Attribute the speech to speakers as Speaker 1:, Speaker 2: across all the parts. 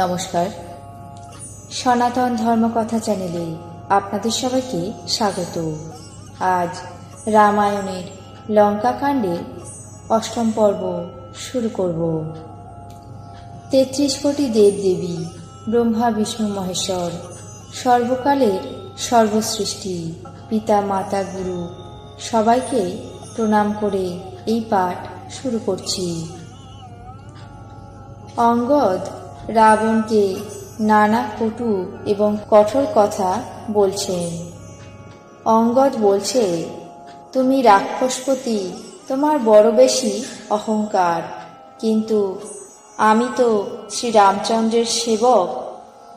Speaker 1: নমস্কার। সনাতন ধর্মকথা চ্যানেলে আপনাদের সবাইকে স্বাগত। আজ রামায়ণের লঙ্কাকাণ্ডের অষ্টম পর্ব শুরু করব। তেত্রিশ কোটি দেবদেবী, ব্রহ্মা, বিষ্ণু, মহেশ্বর সর্বকালের সর্বসৃষ্টি, পিতা, মাতা, গুরু, সবাইকে প্রণাম করে এই পাঠ শুরু করছি। অঙ্গদ রাবণকে নানা কটু এবং কঠোর কথা বলছেন অঙ্গদ বলছে, তুমি রাক্ষসপতি, তোমার বড় বেশি অহংকার। কিন্তু আমি তো শ্রী রামচন্দ্রের সেবক,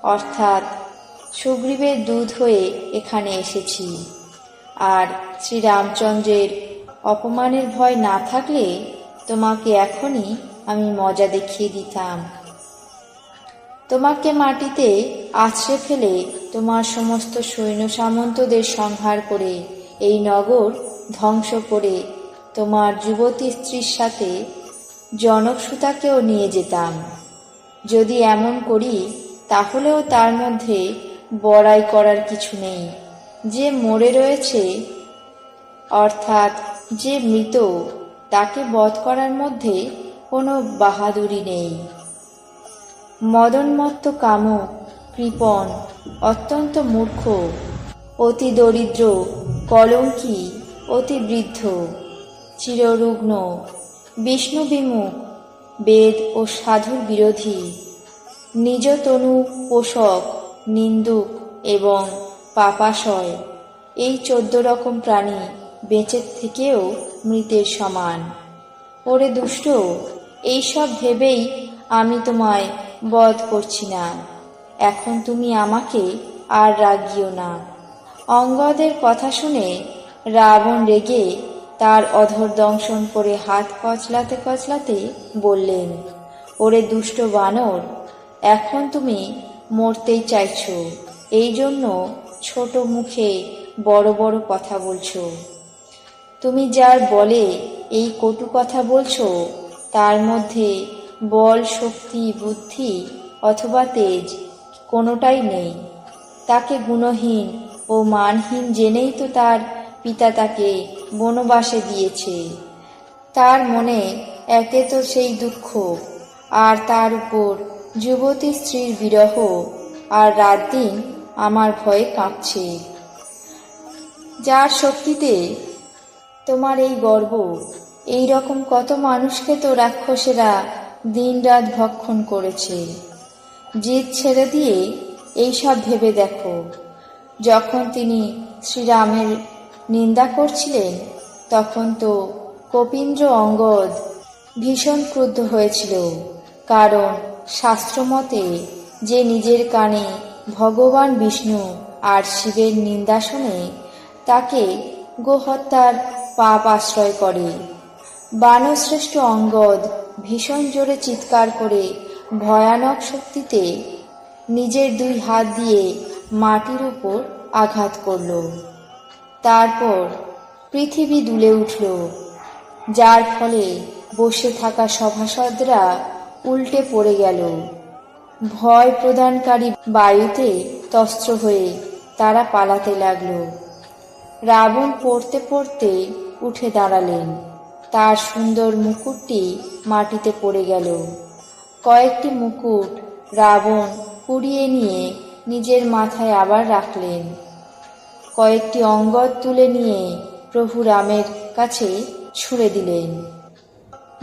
Speaker 1: অর্থাৎ সুগ্রীবের দুধ হয়ে এখানে এসেছি। আর শ্রী রামচন্দ্রের অপমানের ভয় না থাকলে তোমাকে এখনই আমি মজা দেখিয়ে দিতাম। তোমাকে মাটিতে আছড়ে ফেলে তোমার সমস্ত সৈন্য সামন্তদের সংহার করে, এই নগর ধ্বংস করে তোমার যুবতী স্ত্রীর সাথে জনকসুতাকেও নিয়ে যেতাম। যদি এমন করি, তাহলেও তার মধ্যে বড়াই করার কিছু নেই। যে মরে রয়েছে, অর্থাৎ যে মৃত, তাকে বধ করার মধ্যে কোনো বাহাদুরি নেই। মদনমত্ত কামক কৃপণ, অত্যন্ত মূর্খ, অতি দরিদ্র, কলঙ্কি, অতি বৃদ্ধ, চিররুগ্ন বিষ্ণু বিমুখ বেদ ও সাধুর বিরোধী নিজ তনু পোষক, নিন্দুক এবং পাপাশয়, এই চোদ্দ রকম প্রাণী বেঁচে থেকেও মৃতের সমান। ওরে দুষ্ট, এইসব ভেবেই আমি তোমায় বধ করছি না। এখন তুমি আমাকে আর রাগিও না। অঙ্গদের কথা শুনে রাবণ রেগে তার অধর দংশন করে হাত কচলাতে কচলাতে বললেন, ওরে দুষ্ট বানর, এখন তুমি মরতেই চাইছ। এই জন্য ছোট মুখে বড় বড় কথা বলছো। তুমি যার বলে এই কটু কথা বলছো, তার মধ্যে বল, শক্তি, বুদ্ধি অথবা তেজ কোনোটাই নেই। তাকে গুণহীন ও মানহীন জেনেই তো তার পিতা তাকে বনবাসে দিয়েছে। তার মনে একে তো সেই দুঃখ, আর তার উপর যুবতী স্ত্রীর বিরহ, আর রাত দিন আমার ভয়ে কাঁপছে। যার শক্তিতে তোমার এই গর্ব, এই রকম কত মানুষকে তো রাক্ষসেরা দিনরাত ভক্ষণ করেছে। জিদ ছেড়ে দিয়ে এইসব ভেবে দেখো। যখন তিনি শ্রীরামের নিন্দা করছিলেন, তখন তো কপীন্দ্র অঙ্গদ ভীষণ ক্রুদ্ধ হয়েছিল, কারণ শাস্ত্রমতে যে নিজের কানে ভগবান বিষ্ণু আর শিবের নিন্দা শুনে তাকে গোহত্যার পাপ আশ্রয় করে। বানশ্রেষ্ঠ অঙ্গদ ভীষণ জোরে চিৎকার করে ভয়ানক শক্তিতে নিজের দুই হাত দিয়ে মাটির উপর আঘাত করল। তারপর পৃথিবী দুলে উঠল, যার ফলে বসে থাকা সভাসদরা উল্টে পড়ে গেল। ভয় প্রদানকারী বায়ুতে তস্ত্র হয়ে তারা পালাতে লাগল। রাবণ পড়তে পড়তে উঠে দাঁড়ালেন। তার সুন্দর মুকুটটি মাটিতে পড়ে গেল। কয়েকটি মুকুট রাবণ কুড়িয়ে নিয়ে নিজের মাথায় আবার রাখলেন। কয়েকটি অঙ্গদ তুলে নিয়ে প্রভু রামের কাছে ছুঁড়ে দিলেন।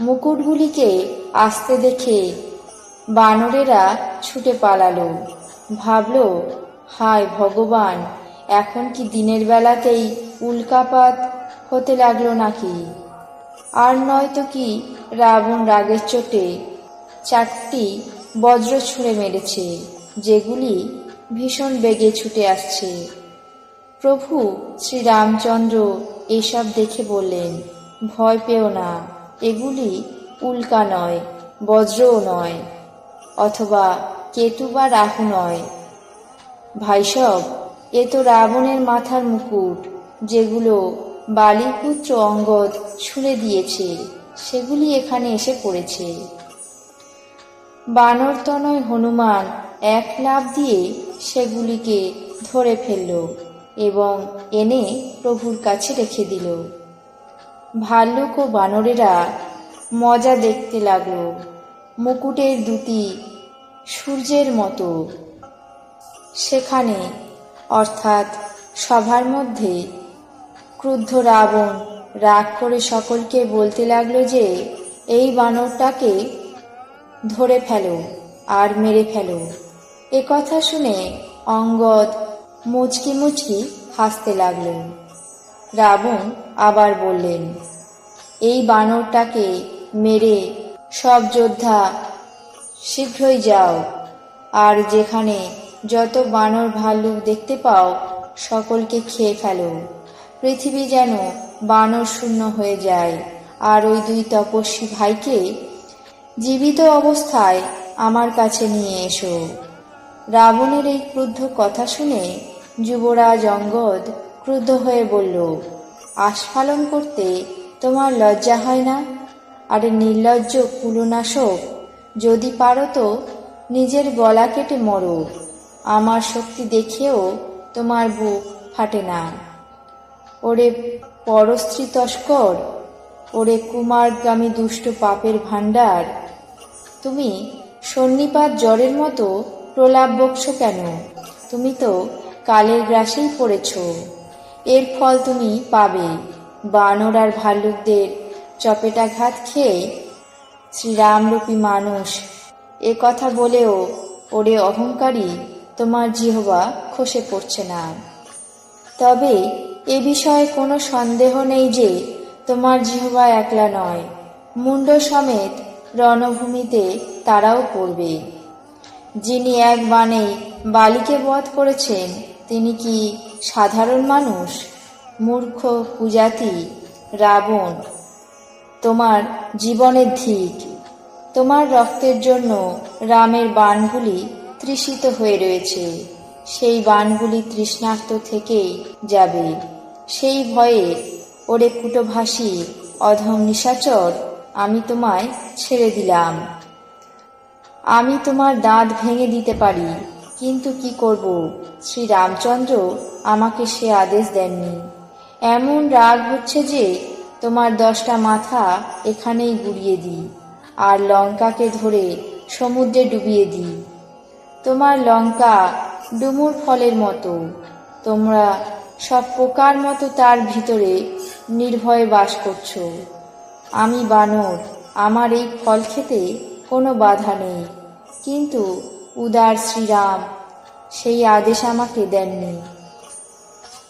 Speaker 1: মুকুটগুলিকে আসতে দেখে বানরেরা ছুটে পালালো। ভাবল, হায় ভগবান, এখন কি দিনের বেলাতেই উল্কাপাত হতে লাগল নাকি? আর নয়তো কি, রাবণ রাগের চোটে চারটি বজ্র ছুঁড়ে মেরেছে, যেগুলি ভীষণ বেগে ছুটে আসছে। প্রভু শ্রীরামচন্দ্র এসব দেখে বললেন, ভয় পেও না, এগুলি উল্কা নয়, বজ্রও নয়, অথবা কেতু বা রাহু নয়। ভাইসব এ তো রাবণের মাথার মুকুট, যেগুলো বালিপুত্র অঙ্গদ ছুঁড়ে দিয়েছে, সেগুলি এখানে এসে পড়েছে। বানরতনয় হনুমান এক লাফ দিয়ে সেগুলিকে ধরে ফেলল এবং এনে প্রভুর কাছে রেখে দিল। ভাল্লুক ও বানরেরা মজা দেখতে লাগল। মুকুটের দুটি সূর্যের মতো। সেখানে, অর্থাৎ সভার মধ্যে ক্রুদ্ধ রাবণ, রাগ করে সকলকে বলতে লাগল যে, এই বানরটাকে ধরে ফেলো আর মেরে ফেলো। এ কথা শুনে অঙ্গদ মুচকি মুচকি হাসতে লাগলেন রাবণ আবার বললেন, এই বানরটাকে মেরে সব যোদ্ধা শীঘ্রই যাও, আর যেখানে যত বানর ভাল্লুক দেখতে পাও, সকলকে খেয়ে ফেলো। পৃথিবী যেন বানর শূন্য হয়ে যায়। আর ওই দুই তপস্বী ভাইকে জীবিত অবস্থায় আমার কাছে নিয়ে এসো। রাবণের এই ক্রুদ্ধ কথা শুনে যুবরাজ অঙ্গদ ক্রুদ্ধ হয়ে বলল আস্ফালন করতে তোমার লজ্জা হয় না? আরে নির্লজ্জ কুলনাশক যদি পারো তো নিজের গলা কেটে মরো। আমার শক্তি দেখেও তোমার বুক ফাটে না। ওরে পরস্ত্রী তস্কর ওরে কুমারগামী দুষ্ট পাপের ভাণ্ডার, তুমি সন্নিপাত জ্বরের মতো প্রলাপ বকছ কেন? তুমি তো কালের গ্রাসেই পড়েছ। এর ফল তুমি পাবে। বানর আর ভাল্লুকদের চপেটাঘাত খেয়ে শ্রীরামরূপী মানুষ, এ কথা বলেও ওরে অহংকারী তোমার জিহবা খসে পড়ছে না। তবে এ বিষয়ে কোনো সন্দেহ নেই যে, তোমার জিহবা একলা নয়। মুন্ড সমেত রণভূমিতে তারাও পড়বে। যিনি এক বাণে বালিকে বধ করেছেন, তিনি কি সাধারণ মানুষ? মূর্খ, কুজাতি, রাবণ, তোমার জীবনের ধিক। তোমার রক্তের জন্য রামের বাণগুলি তৃষিত হয়ে রয়েছে। সেই বাণগুলি তৃষ্ণার্ত থেকেই যাবে। সেই ভয়ে ওরে কুটোভাসী অধম নিশাচর, আমি তোমায় ছেড়ে দিলাম। আমি তোমার দাঁত ভেঙে দিতে পারি, কিন্তু কি করব? শ্রী রামচন্দ্র আমাকে সে আদেশ দেননি। এমন রাগ হচ্ছে যে তোমার দশটা মাথা এখানেই গুড়িয়ে দিই, আর লঙ্কাকে ধরে সমুদ্রে ডুবিয়ে দিই। তোমার লঙ্কা ডুমুর ফলের মতো, তোমরা সব পোকার মতো তার ভিতরে নির্ভয়ে বাস করছ। আমি বানর, আমার এই ফল খেতে কোনো বাধা নেই। কিন্তু উদার শ্রীরাম, সেই আদেশ আমাকে দেননি।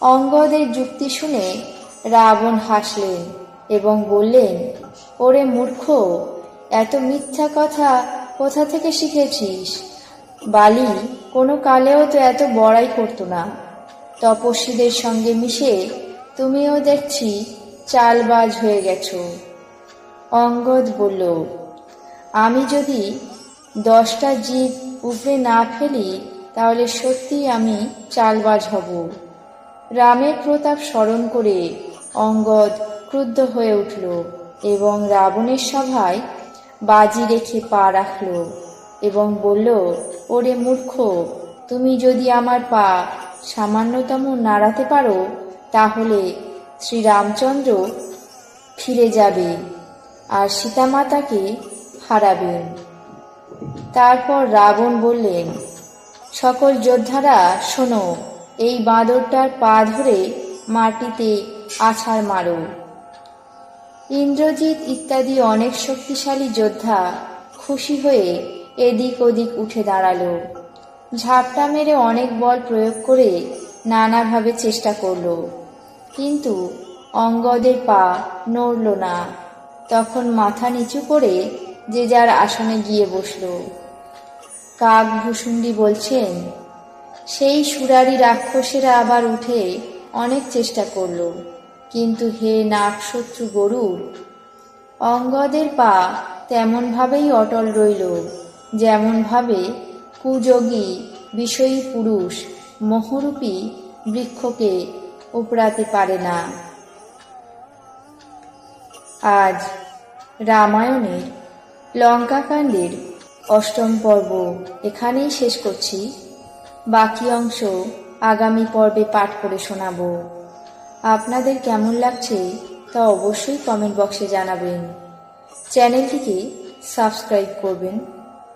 Speaker 1: অঙ্গদের যুক্তি শুনে রাবণ হাসলেন এবং বললেন, ওরে মূর্খ, এত মিথ্যা কথা কোথা থেকে শিখেছিস? বালি, কোনো কালেও তো এত বড়াই করতো না। তপস্বীদের সঙ্গে মিশে তুমিও দেখছি চালবাজ হয়ে গেছ। অঙ্গদ বলল, আমি যদি দশটা জীব উপরে না ফেলি, তাহলে সত্যি আমি চালবাজ হব। রামের প্রতাপ স্মরণ করে অঙ্গদ ক্রুদ্ধ হয়ে উঠল এবং রাবণের সভায় বাজি রেখে পা রাখল এবং বলল, ওরে মূর্খ, তুমি যদি আমার পা সামান্যতম নাড়াতে পারো, তাহলে শ্রীরামচন্দ্র ফিরে যাবে আর সীতামাতাকে হারাবেন। তারপর রাবণ বললেন, সকল যোদ্ধারা, শোনো, এই বাঁদরটার পা ধরে মাটিতে আছাড় মারো। ইন্দ্রজিৎ ইত্যাদি অনেক শক্তিশালী যোদ্ধা খুশি হয়ে এদিক ওদিক উঠে দাঁড়াল। ঝাপটা মেরে অনেক বল প্রয়োগ করে নানাভাবে চেষ্টা করল। কিন্তু অঙ্গদের পা নড়ল না। তখন মাথা নিচু করে যে যার আসনে গিয়ে বসল। কাক বলছেন, সেই সুরারি রাক্ষসেরা আবার উঠে অনেক চেষ্টা করল, কিন্তু হে নাগশত্রু গরুর অঙ্গদের পা তেমনভাবেই অটল রইল, যেমনভাবে কুযোগী, বিষয়ী পুরুষ, মহরূপী বৃক্ষকে উপড়াতে পারে না। আজ রামায়ণের লঙ্কাকাণ্ডের অষ্টম পর্ব এখানেই শেষ করছি। বাকি অংশ আগামী পর্বে পাঠ করে শোনাবো। আপনাদের কেমন লাগছে তা অবশ্যই কমেন্ট বক্সে জানাবেন। চ্যানেলটিকে সাবস্ক্রাইব করবেন।